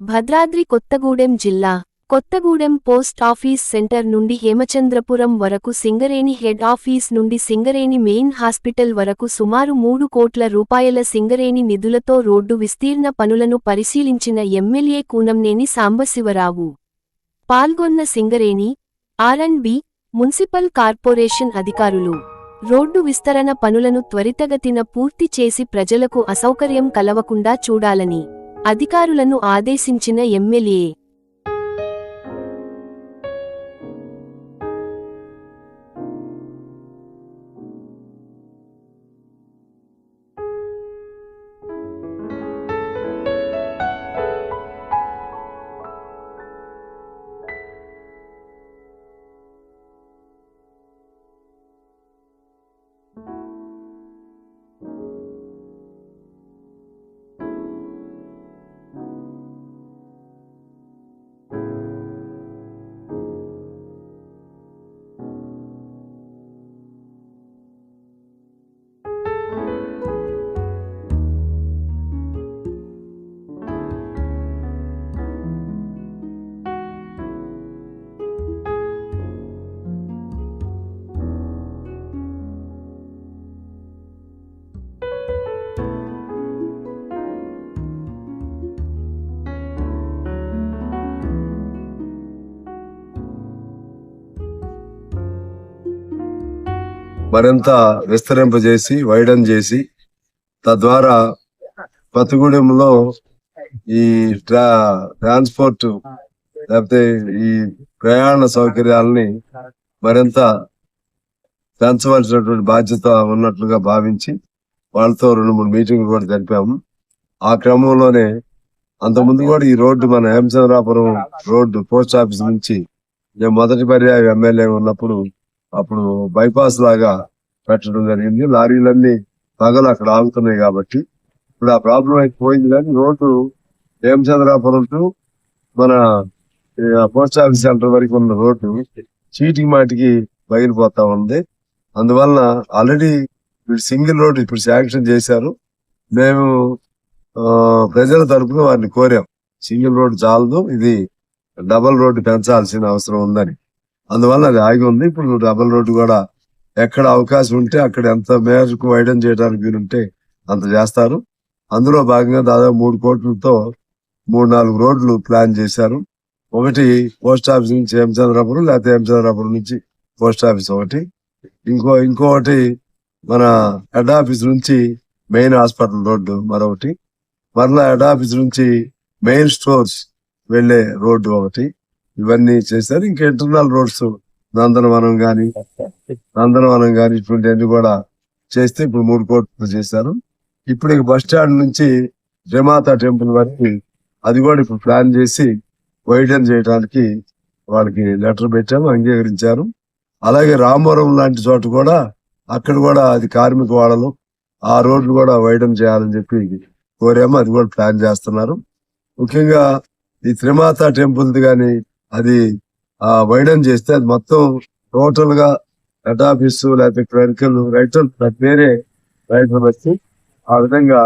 భద్రాద్రి కొత్తగూడెం జిల్లా Kothagudem post office centre నుండి హేమచంద్రపురం వరకు సింగరేణి హెడ్ ఆఫీస్ నుండి సింగరేణి మెయిన్ హాస్పిటల్ వరకు సుమారు మూడు కోట్ల రూపాయల సింగరేణి నిధులతో రోడ్డు విస్తీర్ణ పనులను పరిశీలించిన ఎమ్మెల్యే కూనంనేని సాంబశివరావు. పాల్గొన్న Singareni R and B municipal corporation అధికారులు రోడ్డు విస్తరణ పనులను త్వరితగతిన పూర్తి చేసి ప్రజలకు అసౌకర్యం కలవకుండా చూడాలని అధికారులను ఆదేశించిన ఎమ్మెల్యే మరింత విస్తరింపజేసి వైడన్ చేసి తద్వారా కొత్తగూడెంలో ఈ ట్రా ట్రాన్స్పోర్ట్ లేకపోతే ఈ ప్రయాణ సౌకర్యాలని మరింత పెంచవలసినటువంటి బాధ్యత ఉన్నట్లుగా భావించి వాళ్ళతో రెండు మూడు మీటింగ్లు కూడా జరిపాము. ఆ క్రమంలోనే అంతకుముందు కూడా ఈ రోడ్డు మన హేమచంద్రాపురం రోడ్డు పోస్ట్ ఆఫీస్ నుంచి నేను మొదటి పర్యాయం ఎమ్మెల్యే ఉన్నప్పుడు అప్పుడు బైపాస్ లాగా పెట్టడం జరిగింది. లారీలన్నీ పగలు అక్కడ ఆగుతున్నాయి కాబట్టి. ఇప్పుడు ఆ ప్రాబ్లం అయితే పోయింది కానీ రోడ్డు హేమచంద్రాపురం టు మన పోస్ట్ ఆఫీస్ సెంటర్ వరకు ఉన్న రోడ్డు చీటికి మాటికి బయలుపోతా ఉంది. అందువలన ఆల్రెడీ ఇప్పుడు సింగిల్ రోడ్ ఇప్పుడు శాంక్షన్ చేశారు. మేము ప్రజల తరపున వారిని కోరాం. సింగిల్ రోడ్ చాలదు ఇది డబల్ రోడ్డు పెంచాల్సిన అవసరం ఉందని. అందువల్ల అది ఆగి ఉంది. ఇప్పుడు డబల్ రోడ్డు కూడా ఎక్కడ అవకాశం ఉంటే అక్కడ ఎంత మేరకు వైడన్ చేయడానికి వీలుంటే అంత చేస్తారు. అందులో భాగంగా దాదాపు మూడు కోట్లతో మూడు నాలుగు రోడ్లు ప్లాన్ చేశారు. ఒకటి పోస్ట్ ఆఫీస్ నుంచి హేమచంద్రాపురం లేకపోతే హేమచంద్రాపురం నుంచి పోస్ట్ ఆఫీస్ ఒకటి. ఇంకో ఇంకొకటి మన హెడ్ ఆఫీస్ నుంచి మెయిన్ హాస్పిటల్ రోడ్డు మరొకటి. మరలా హెడ్ ఆఫీస్ నుంచి మెయిన్ స్టోర్స్ వెళ్ళే రోడ్డు ఒకటి. ఇవన్నీ చేశారు. ఇంకా ఇంటర్నల్ రోడ్స్ నందనవనం గాని నందనవనం గాని ఇటువంటివన్నీ కూడా చేస్తే ఇప్పుడు మూడు కోట్లు చేశారు. ఇప్పుడు ఇక బస్ స్టాండ్ నుంచి జమాతా టెంపుల్ వరకు అది కూడా ఇప్పుడు ప్లాన్ చేసి వైడన్ చేయడానికి వాళ్ళకి లెటర్ పెట్టాము అంగీకరించారు. అలాగే రామవరం లాంటి చోట కూడా అక్కడ కూడా అది కార్మిక వాడలు ఆ రోడ్లు కూడా వైడన్ చేయాలని చెప్పి కోరాము. అది కూడా ప్లాన్ చేస్తున్నారు. ముఖ్యంగా ఈ త్రిమాత టెంపుల్ కానీ అది ఆ వైడన్ చేస్తే అది మొత్తం టోటల్గా హెడ్ ఆఫీస్ లేకపోతే క్లరికల్ రైటర్ పేరే రైటర్ వచ్చి ఆ విధంగా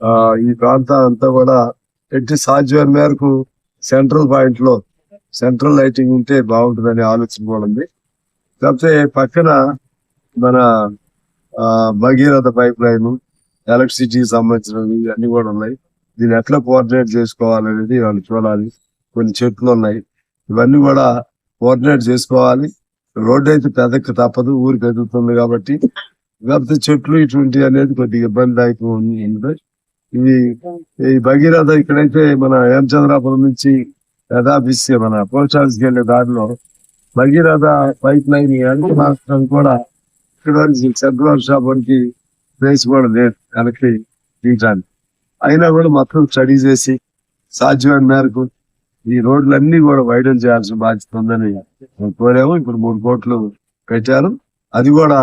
ఆ ఈ ప్రాంతం అంతా కూడా ఎట్టి సాధ్యం మేరకు సెంట్రల్ పాయింట్లో సెంట్రల్ లైటింగ్ ఉంటే బాగుంటుందని ఆలోచన కూడా ఉంది. కాకపోతే పక్కన మన ఆ భగీరథ పైప్ లైన్ ఎలక్ట్రిసిటీకి సంబంధించినవి అన్ని కూడా ఉన్నాయి. దీన్ని ఎట్లా కోఆర్డినేట్ చేసుకోవాలనేది వాళ్ళు చూడాలి. కొన్ని చెట్లు ఉన్నాయి. ఇవన్నీ కూడా కోఆర్డినేట్ చేసుకోవాలి. రోడ్డు అయితే పెదక్క తప్పదు ఊరికి పెరుగుతుంది కాబట్టి. కాకపోతే చెట్లు ఇటువంటి అనేది కొద్దిగా ఇబ్బందిదాయకం ఉంది. ఉంది. ఇది ఈ భగీరథ ఇక్కడైతే మన హేమచంద్రాపురం నుంచి యథాభిస్తే మన పోస్ట్ ఆఫీస్కి వెళ్ళే దారిలో భగీరథ పైప్ లైన్ వెనక మాత్రం కూడా ఇక్కడ సెంట్రల్ షాప్ వరకు ప్లేస్ కూడా లేదు వెనక్కి తీయడానికి అయినా కూడా మొత్తం స్టడీ చేసి సాధ్యమైన మేరకు ఈ రోడ్లన్నీ కూడా వైడన్ చేయాల్సిన బాధ్యత ఉందని కోరాము. ఇప్పుడు మూడు కోట్లు పెట్టారు అది కూడా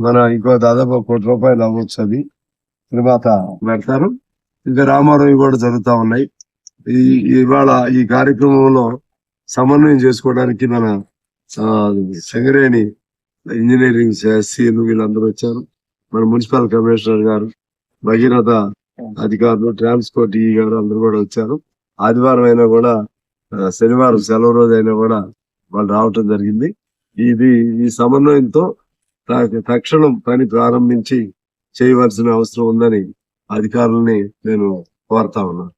మన ఇంకో దాదాపు కోటి రూపాయలు అవ్వచ్చు అది. తర్వాత పెడతారు. ఇంకా రామారావు కూడా జరుగుతూ ఉన్నాయి. ఈ ఇవాళ ఈ కార్యక్రమంలో సమన్వయం చేసుకోవడానికి మన సంగరేణి ఇంజనీరింగ్ ఎస్సీలు వీళ్ళందరూ వచ్చారు. మన మున్సిపల్ కమిషనర్ గారు భగీరథ అధికారులు ట్రాన్స్పోర్ట్ ఈ గారు అందరూ కూడా వచ్చారు. ఆదివారం అయినా కూడా శనివారం సెలవు రోజు అయినా కూడా వాళ్ళు రావటం జరిగింది. ఇది ఈ సమన్వయంతో తక్షణం పని ప్రారంభించి చేయవలసిన అవసరం ఉందని అధికారుల్ని నేను కోరుతా ఉన్నాను.